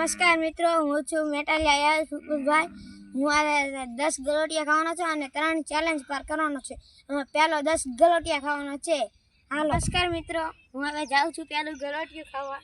નમસ્કાર મિત્રો, હું છું મેટાલિયા યાદભાઈ હું આજે દસ ગલોટિયા ખાવાનો છું અને ત્રણ ચેલેન્જ પાર કરવાનો છે. એમાં પહેલો દસ ગલોટિયા ખાવાનો છે. હાલો. નમસ્કાર મિત્રો, હું હવે જાઉં છું પહેલું ગલોટિયું ખાવા.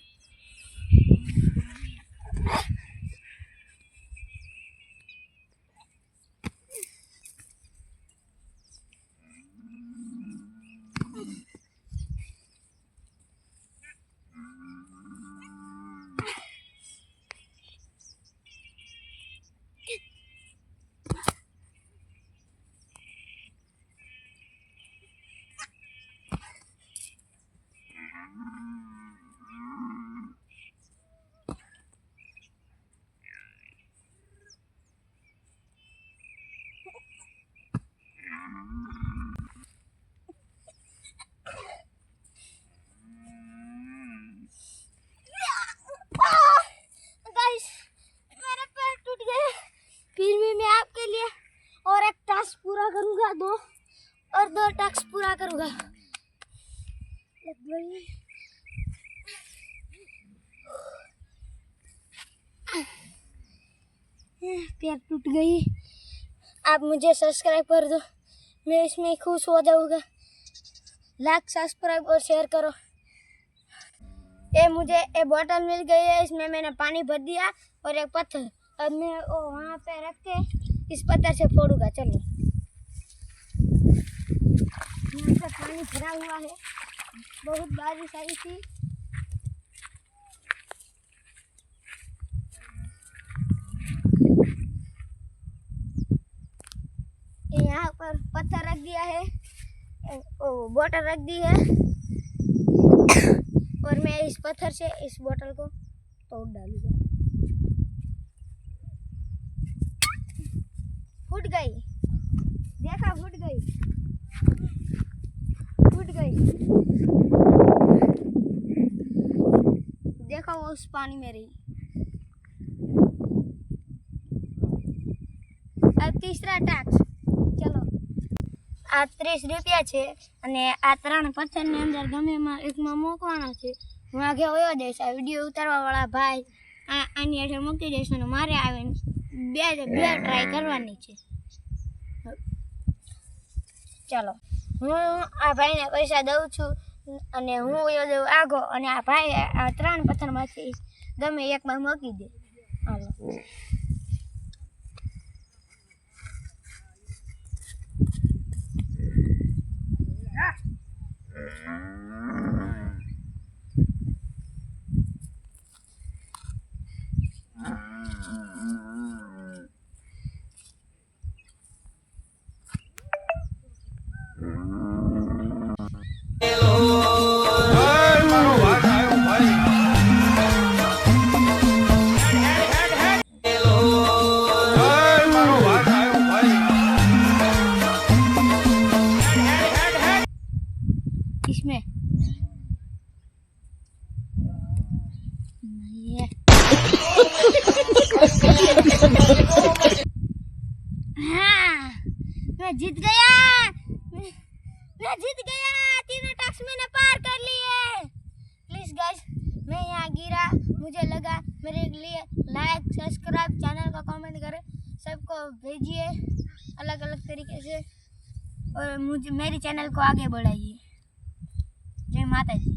और दो टास्क पूरा करूँगा। पैर टूट गई आप मुझे सब्सक्राइब कर दो। मैं इसमें खुश हो जाऊँगा। लाइक सब्सक्राइब और शेयर करो। ये मुझे एक बोतल मिल गई है। इसमें मैंने पानी भर दिया और एक पत्थर। अब मैं वो वहाँ पे रख के इस पत्थर से फोड़ूँगा। चलो यहाँ पे पानी भरा हुआ है। बहुत बारिश आई थी। यहाँ पर पत्थर रख दिया है। बोतल रख दी है। और मैं इस पत्थर से इस बोतल को तोड़ डालूँगा। फूट गई। देखा वो उस पानी में रही अब तीसरा टैक्स ચલો આ ત્રીસ રૂપિયા છે અને આ ત્રણ પથ્થરની અંદર ગમે એમાં એકમાં મૂકવાના છે હું આગે વયો જઈશ આ વિડીયો ઉતારવાવાળા ભાઈ આ આની હેઠળ મૂકી દઈશ અને મારે આવીને બે બે ટ્રાય કરવાની છે ચાલો હું આ ભાઈને પૈસા દઉં છું અને હું વયો દઉં આગો અને આ ભાઈ, આ ત્રણ પથ્થરમાંથી ગમે એકમાં મૂકી દે. હાલો है मैं जीत गया। मैं मैं जीत गया। तीनों टास्क मैंने पार कर लिए। प्लीज़ गाइस मैं यहाँ गिरा। मुझे लगा मेरे लिए लाइक सब्सक्राइब चैनल को कमेंट करें। सबको भेजिए अलग अलग तरीके से। और मुझे, मेरी चैनल को आगे बढ़ाइए। जय माता जी